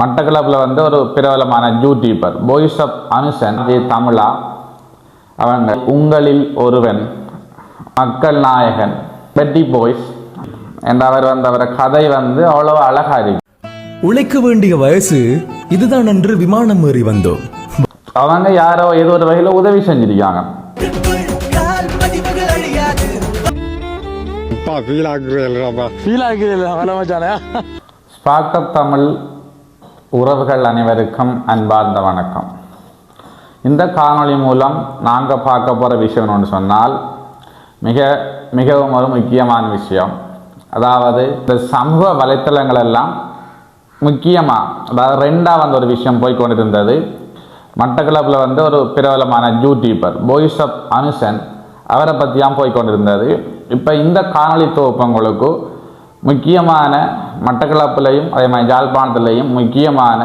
மட்டக்களப்பில் வந்து ஒரு பிரபலமான YouTuber boys of Anushan J தமிழா. அவங்க உங்களில் ஒருவன் மக்கள் நாயகன் பெட்டி பாய்ஸ் என்ற அவர் வந்து அவர கதை வந்து அவ்வளோ அழகா இருக்கு. உழைக்க வேண்டிய வயசு இதுதான் என்று விமானம் ஏறி வந்தோம். அவங்க யாரோ ஏதோ ஒரு வகையில் உதவி செஞ்சிருக்காங்க. ஃபீல் ஆகுது தமிழ் உறவுகள் அனைவருக்கும் அன்பார்ந்த வணக்கம். இந்த காணொளி மூலம் நாங்கள் பார்க்க போகிற விஷயம் ஒன்று சொன்னால் மிக மிகவும் ஒரு முக்கியமான விஷயம். அதாவது இந்த சமூக வலைத்தளங்கள் எல்லாம் முக்கியமாக அதாவது ரெண்டாக வந்து ஒரு விஷயம் போய் கொண்டிருந்தது மட்டக்களப்பில் வந்து ஒரு பிரபலமான யூடியூபர் பாய்ஸ் ஆஃப் அனுசன் அவரை பற்றியாம் போய் கொண்டிருந்தது இப்போ இந்த காணொளி தொகுப்பு உங்களுக்கு முக்கியமான மட்டக்களப்புலையும் அதே மாதிரி ஜாழ்ப்பாணத்துலேயும் முக்கியமான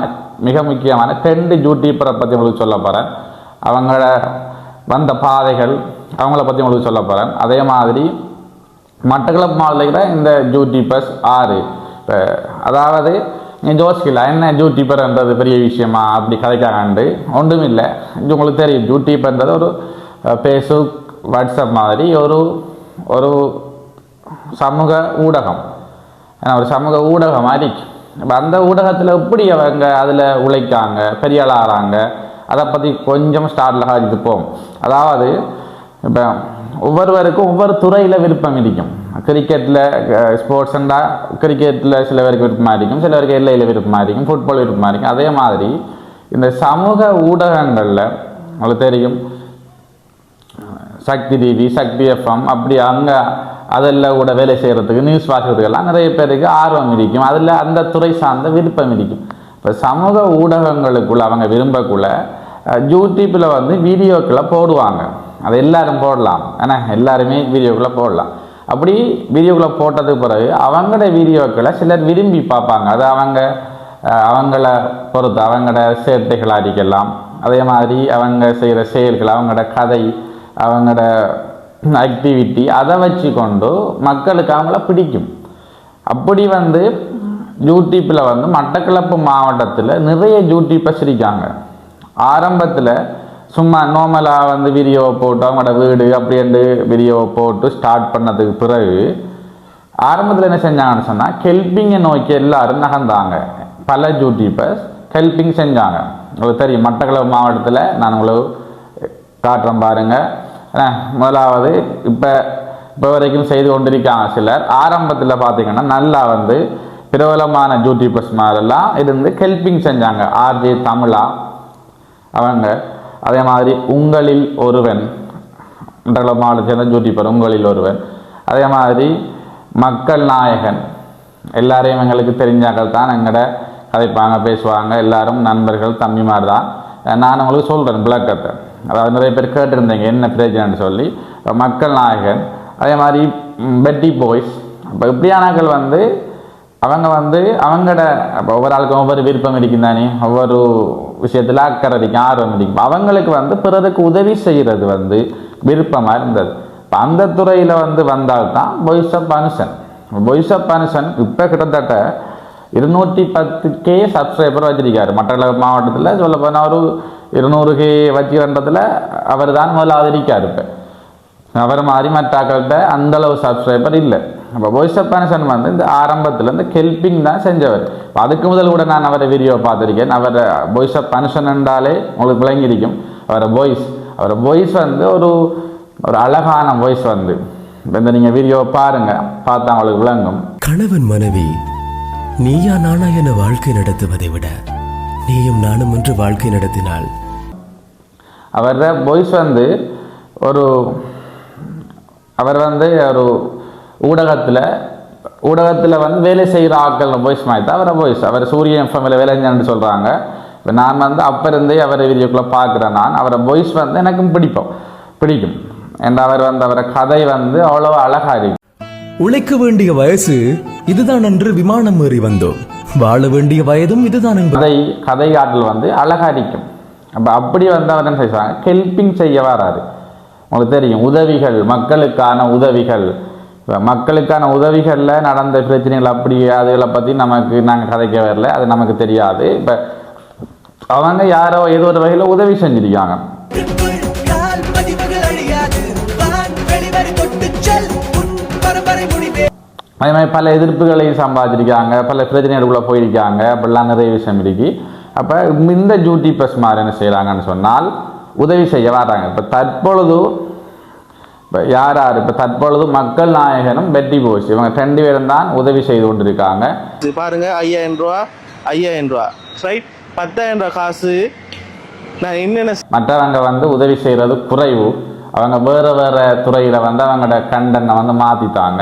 மிக முக்கியமான ரெண்டு ஜூட்டீப்பரை பற்றி உங்களுக்கு சொல்ல போகிறேன் அவங்கள வந்த பாதைகள் அவங்கள பற்றி உங்களுக்கு சொல்ல போகிறேன் அதே மாதிரி மட்டக்களப்பு மாவட்டத்தில் இந்த ஜூட்டீப்பர்ஸ் ஆறு இப்போ அதாவது நீங்கள் என்ன ஜூட்டீப்பர்ன்றது பெரிய விஷயமா? அப்படி கதைக்காண்டு ஒன்றும் இல்லை இது உங்களுக்கு தெரியும். ஜூட்டீப்பர்ன்றது ஒரு ஃபேஸ்புக் வாட்ஸ்அப் மாதிரி ஒரு ஒரு சமூக ஊடகம். ஏன்னா ஒரு சமூக ஊடகம் மாதிரி அப்போ அந்த ஊடகத்தில் எப்படி அவங்க அதில் உழைக்காங்க பெரிய ஆகிறாங்க அதை பற்றி கொஞ்சம் ஸ்டார்டில் இருப்போம் அதாவது இப்போ ஒவ்வொருவருக்கும் ஒவ்வொரு துறையில் விருப்பம் இருக்கும். கிரிக்கெட்டில் ஸ்போர்ட்ஸ்ண்டா கிரிக்கெட்டில் சில பேருக்கு விருப்பமாக இருக்கும் சில பேருக்கு எல்லையில் விருப்பமாக இருக்கும் ஃபுட்பால் விருப்பமாக இருக்கும். அதே மாதிரி இந்த சமூக ஊடகங்களில் உங்களுக்கு தெரியும் சக்தி டிவி சக்தி எஃப்எம் அப்படி அங்கே அதில் கூட வேலை செய்கிறதுக்கு நியூஸ் பார்க்குறதுக்கெல்லாம் நிறைய பேருக்கு ஆர்வம் இருக்கும். அதில் அந்த துறை சார்ந்த விருப்பம் இருக்கும். இப்போ சமூக ஊடகங்களுக்குள்ள அவங்க விரும்பக்குள்ள யூடியூப்பில் வந்து வீடியோக்களை போடுவாங்க. அது எல்லாரும் போடலாம். ஏன்னா எல்லாருமே வீடியோக்குள்ளே போடலாம். அப்படி வீடியோக்களை போட்டதுக்கு பிறகு அவங்களோட வீடியோக்களை சிலர் விரும்பி பார்ப்பாங்க. அது அவங்க அவங்கள பொறுத்து அவங்களோட சேர்த்தைகளாக இருக்கலாம் அதே மாதிரி அவங்க செய்கிற செயல்கள் அவங்களோட கதை அவங்களோட ஆக்டிவிட்டி அதை வச்சு கொண்டு மக்களுக்கு அவங்கள பிடிக்கும். அப்படி வந்து யூடியூப்பில் வந்து மட்டக்களப்பு மாவட்டத்தில் நிறைய யூடியூப்பை சிரிக்காங்க. ஆரம்பத்தில் சும்மா நார்மலாக வந்து வீடியோவை போட்டு அவங்களோட வீடு அப்படின்ட்டு வீடியோவை போட்டு ஸ்டார்ட் பண்ணதுக்கு பிறகு ஆரம்பத்தில் என்ன செஞ்சாங்கன்னு சொன்னால் ஹெல்பிங்கை நோக்கி எல்லாரும் நகர்ந்தாங்க. பல யூடியூபர்ஸ் ஹெல்பிங் செஞ்சாங்க. உங்களுக்கு தெரியும் மட்டக்களப்பு மாவட்டத்தில் நான் உங்களுக்கு காட்டுறேன் பாருங்கள் முதலாவது இப்போ இப்போ வரைக்கும் செய்து கொண்டிருக்காங்க சிலர். ஆரம்பத்தில் பார்த்தீங்கன்னா நல்லா வந்து பிரபலமான யூடியூபர்ஸ் மாதிரிலாம் இருந்து ஹெல்பிங் செஞ்சாங்க. ஆர்ஜே தமிழா அவங்க. அதே மாதிரி உங்களில் ஒருவன் மண்டல மாவட்டத்தை சேர்ந்த யூடியூபர் உங்களில் ஒருவன். அதே மாதிரி மக்கள் நாயகன். எல்லாரையும் எங்களுக்கு தெரிஞ்சாக்கள் தான் எங்கட கதைப்பாங்க பேசுவாங்க. எல்லாரும் நண்பர்கள் தம்பிமார் தான். நான் உங்களுக்கு சொல்கிறேன் விளக்கத்தை. அதாவது நிறைய பேர் கேட்டிருந்தீங்க என்ன பிரச்சனைன்னு சொல்லி. மக்கள் நாயகன் அதே மாதிரி பெட்டி பாய்ஸ் அப்போ இப்படியானாக்கள் வந்து அவங்க வந்து அவங்களோட அப்போ ஒவ்வொரு ஆளுக்கும் ஒவ்வொரு விருப்பம் இருக்கும் தானே? ஒவ்வொரு விஷயத்தில் அக்கறை இருக்கும் ஆர்வம் இருக்கும். அவங்களுக்கு வந்து பிறருக்கு உதவி செய்கிறது வந்து விருப்பமாக இருந்தது. இப்போ அந்த துறையில் வந்து வந்தால்தான் boys of Banushan boys of Banushan இப்போ கிட்டத்தட்ட இருநூற்றி பத்து கே சப்ஸ்கிரைபர் வச்சிருக்காரு. மற்ற மாவட்டத்தில் சொல்ல போனால் ஒரு இருநூறு கே வச்சுக்கிறன்றதுல அவர் தான் முதலாவது இருக்கார் இப்போ. அவர் மாதிரி மற்றாக்கள்கிட்ட அந்த சப்ஸ்கிரைபர் இல்லை. அப்போ வாய்ஸ் ஆஃப் பனிஷன் வந்து இந்த ஆரம்பத்தில் இந்த ஹெல்பிங் தான் செஞ்சவர். அதுக்கு முதல் கூட நான் அவரை வீடியோ பார்த்துருக்கேன். அவர் வாய்ஸ் ஆஃப் பனிஷன் என்றாலே உங்களுக்கு விளங்கியிருக்கும். அவரை வாய்ஸ் அவரை வாய்ஸ் வந்து ஒரு ஒரு அழகான வாய்ஸ் வந்து. இப்போ இந்த நீங்கள் வீடியோவை பாருங்கள் பார்த்தா உங்களுக்கு விளங்கும். கணவன் மனைவி நீயா நானா என வாழ்க்கை நடத்துவதை விட நீயும் நானும் என்று வாழ்க்கை நடத்தினால். அவரோட பாய்ஸ் வந்து ஒரு அவர் வந்து ஒரு ஊடகத்தில் ஊடகத்தில் வந்து வேலை செய்கிற ஆட்கள் பாய்ஸ் மாதிரி தான் அவரை பாய்ஸ். அவர் சூரிய எஃப்எம்ல வேலை சொல்கிறாங்க இப்போ நான் வந்து அப்போ இருந்தே அவரை வீடியோக்குள்ளே பார்க்குறேன் நான். அவரை பாய்ஸ் வந்து எனக்கும் பிடிக்கும் பிடிக்கும். என்ற அவர் வந்து அவரை கதை வந்து அவ்வளோ அழகாக இருக்கும் உழைக்க வேண்டிய வயசு இதுதான் என்று விமானம் ஏறி வந்தோம். வாழ வேண்டிய வயதும் இதுதான் என்பது. கதை கதை ஆற்றல் வந்து அழகாரிக்கும் அப்போ அப்படி வந்து அவர் என்ன செய்வாங்க ஹெல்பிங் செய்ய வராரு. உங்களுக்கு தெரியும் உதவிகள் மக்களுக்கான உதவிகள். இப்போ மக்களுக்கான உதவிகளில் நடந்த பிரச்சனைகள் அப்படி அதுகளை பற்றி நமக்கு நாங்கள் கதைக்க வரல. அது நமக்கு தெரியாது. இப்போ அவங்க யாரோ ஏதோ ஒரு வகையில் உதவி செஞ்சிருக்காங்க. அதே மாதிரி பல எதிர்ப்புகளையும் சம்பாதிச்சிருக்காங்க பல பிரச்சனைகளுக்குள்ளே போயிருக்காங்க அப்படிலாம் நிறைய விஷயம் இருக்கு. அப்போ இந்த டியூட்டி ப்ளஸ் மாதிரி என்ன செய்கிறாங்கன்னு சொன்னால் உதவி செய்ய வராங்க இப்போ தற்பொழுது இப்போ யார் யார் இப்போ தற்பொழுது மக்கள் நாயகனும் பெட்டி போச்சு இவங்க ரெண்டு பேரும் தான் உதவி செய்து கொண்டிருக்காங்க. இது பாருங்க ஐயாயிரம் ரூபா ஐயாயிரம் ரூபா. ரைட் பத்தாயிரம் ரூபா காசு. நான் என்னென்ன மற்றவங்க வந்து உதவி செய்கிறது குறைவு. அவங்க வேறு வேறு துறையில் வந்து அவங்களோட கண்டனை வந்து மாற்றிட்டாங்க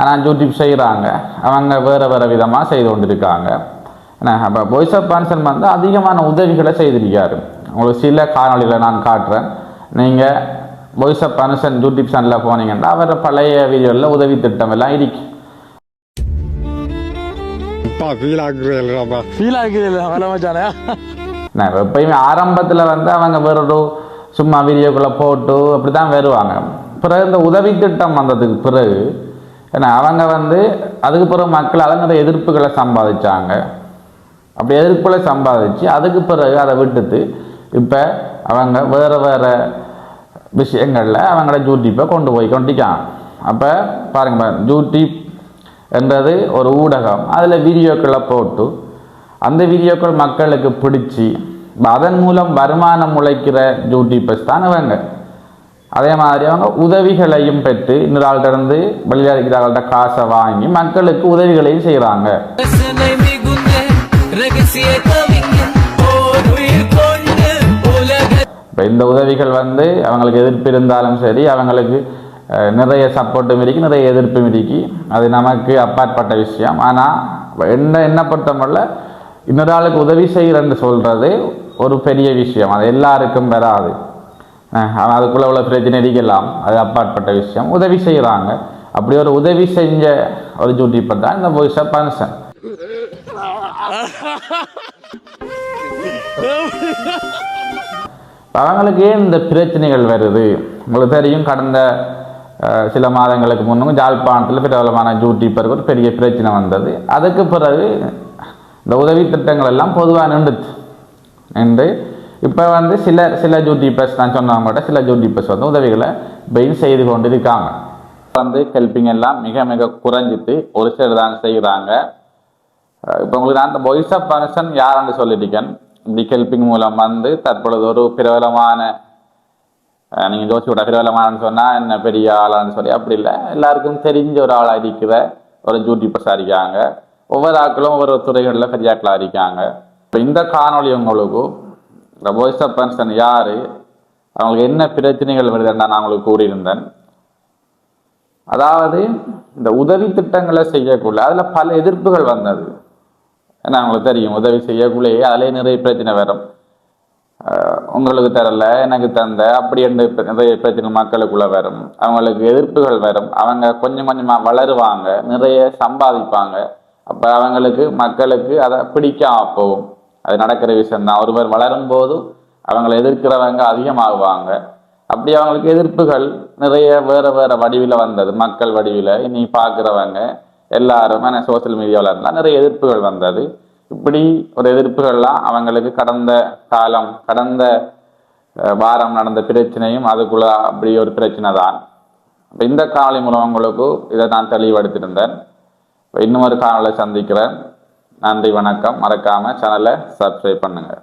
ஆனால் யூடியூப் செய்கிறாங்க அவங்க வேறு வேறு விதமாக செய்து கொண்டிருக்காங்க. என்ன அப்போ வாய்ஸ் ஆஃப் பான்சன் வந்து அதிகமான உதவிகளை செய்திருக்காரு. உங்களுக்கு சில காணொளியில் நான் காட்டுறேன். நீங்கள் வாய்ஸ் ஆஃப் பான்சன் யூடியூப் சேனலில் போனீங்கன்னா அவர் பழைய வீடியோவில் உதவி திட்டம் எல்லாம் இருக்கு. நான் எப்பயுமே ஆரம்பத்தில் வந்து அவங்க வேறொரு சும்மா வீடியோக்குள்ளே போட்டு அப்படி தான் வருவாங்க. பிறகு இந்த உதவி திட்டம் வந்ததுக்கு பிறகு ஏன்னா அவங்க வந்து அதுக்கு பிறகு மக்கள் அதனோட எதிர்ப்புகளை சம்பாதிச்சாங்க. அப்படி எதிர்ப்புகளை சம்பாதிச்சு அதுக்கு பிறகு அதை விட்டுட்டு இப்போ அவங்க வேறு வேறு விஷயங்களில் அவங்களோட ஜூட்டிப்பை கொண்டு போய் கொண்டிக்கான் அப்போ பாருங்க ஜூட்டி என்றது ஒரு ஊடகம். அதில் வீடியோக்களை போட்டு அந்த வீடியோக்கள் மக்களுக்கு பிடிச்சி அதன் மூலம் வருமானம் முளைக்கிற ஜூட்டிப்பஸ் தான் அவங்க அதே மாதிரி அவங்க உதவிகளையும் பெற்று இன்னொரு இருந்து வெளியில் இருக்கிறவங்கள்ட்ட காசை வாங்கி மக்களுக்கு உதவிகளையும் செய்கிறாங்க இப்போ இந்த உதவிகள் வந்து அவங்களுக்கு எதிர்ப்பு இருந்தாலும் சரி அவங்களுக்கு நிறைய சப்போர்ட்டும் இருக்கு நிறைய எதிர்ப்பும் இருக்கு. அது நமக்கு அப்பாற்பட்ட விஷயம். ஆனால் என்ன என்ன பொறுத்தமல்ல இன்னொரு ஆளுக்கு உதவி செய்கிறேன்னு சொல்கிறது ஒரு பெரிய விஷயம். அது எல்லாருக்கும் வராது. ஆனால் அதுக்குள்ளே உள்ள பிரச்சனை இருக்கலாம் அது அப்பாற்பட்ட விஷயம். உதவி செய்கிறாங்க அப்படி ஒரு உதவி செஞ்ச ஒரு ஜூட்டிப்பர் தான் இந்த வாய்ஸ் ஆஃப் பன்சன் அவங்களுக்கு ஏன் இந்த பிரச்சனைகள் வருது? உங்களுக்கு தெரியும் கடந்த சில மாதங்களுக்கு முன்னும் ஜாழ்ப்பாணத்தில் பிரபலமான யூடியூப்பருக்கு ஒரு பெரிய பிரச்சனை வந்தது. அதுக்கு பிறகு இந்த உதவி திட்டங்கள் எல்லாம் பொதுவாக நின்றுச்சு நின்று இப்போ வந்து சில சில யூடியூப்பர்ஸ் நான் சொன்னவங்கள்ட்ட சில யூடியூப்பர்ஸ் வந்து உதவிகளை பெயின் செய்து கொண்டு இருக்காங்க வந்து ஹெல்ப்பிங் எல்லாம் மிக மிக குறைஞ்சிட்டு ஒரு சிலர் தான் செய்கிறாங்க இப்போ உங்களுக்கு நான் அந்த வாய்ஸ் ஆஃப் பர்சன் யாருன்னு சொல்லிட்டேன் இப்படி ஹெல்ப்பிங் மூலம் வந்து தற்பொழுது ஒரு பிரபலமான நீங்கள் ஜோசி விட பிரபலமானன்னு சொன்னால் என்ன பெரிய ஆளான்னு சொல்லி அப்படி இல்லை. எல்லாருக்கும் தெரிஞ்ச ஒரு ஆளாக இருக்கிற ஒரு யூடியூபர்ஸாக இருக்காங்க. ஒவ்வொரு ஆட்களும் ஒவ்வொரு துறைகளில் பெரியாக்களாக இருக்காங்க. இப்போ இந்த காணொளி உங்களுக்கு இந்த வாய்ஸ் ஆஃப் பர்சன் யாரு அவங்களுக்கு என்ன பிரச்சனைகள் வருதுன்னு நான் அவங்களுக்கு கூறியிருந்தேன். அதாவது இந்த உதவி திட்டங்களை செய்யக்குள்ள அதில் பல எதிர்ப்புகள் வந்தது. ஏன்னா உங்களுக்கு தெரியும் உதவி செய்யக்குள்ளேயே அதிலே நிறைய பிரச்சனை வரும். உங்களுக்கு தரல எனக்கு தந்த அப்படி என்று நிறைய பிரச்சனை மக்களுக்குள்ள வரும். அவங்களுக்கு எதிர்ப்புகள் வரும். அவங்க கொஞ்சம் கொஞ்சமாக வளருவாங்க நிறைய சம்பாதிப்பாங்க. அப்போ அவங்களுக்கு மக்களுக்கு அதை பிடிக்காம போகும். அது நடக்கிற விஷயம் தான் ஒருவர் வளரும் போது அவங்களை எதிர்க்கிறவங்க அதிகமாகுவாங்க. அப்படி அவங்களுக்கு எதிர்ப்புகள் நிறைய வேற வேற வடிவில் வந்தது. மக்கள் வடிவில் இனி பார்க்குறவங்க எல்லாரும் சோசியல் மீடியாவில் இருந்தால் நிறைய எதிர்ப்புகள் வந்தது. இப்படி ஒரு எதிர்ப்புகள்லாம் அவங்களுக்கு கடந்த காலம் கடந்த வாரம் நடந்த பிரச்சனையும் அதுக்குள்ள அப்படி ஒரு பிரச்சனை தான். இப்போ இந்த காலை மூலம் உங்களுக்கு இதை நான் தெளிவுபடுத்தியிருந்தேன். இன்னும் ஒரு காணொளி சந்திக்கிறேன். நன்றி வணக்கம். மறக்காம சேனலை சப்ஸ்கிரைப் பண்ணுங்கள்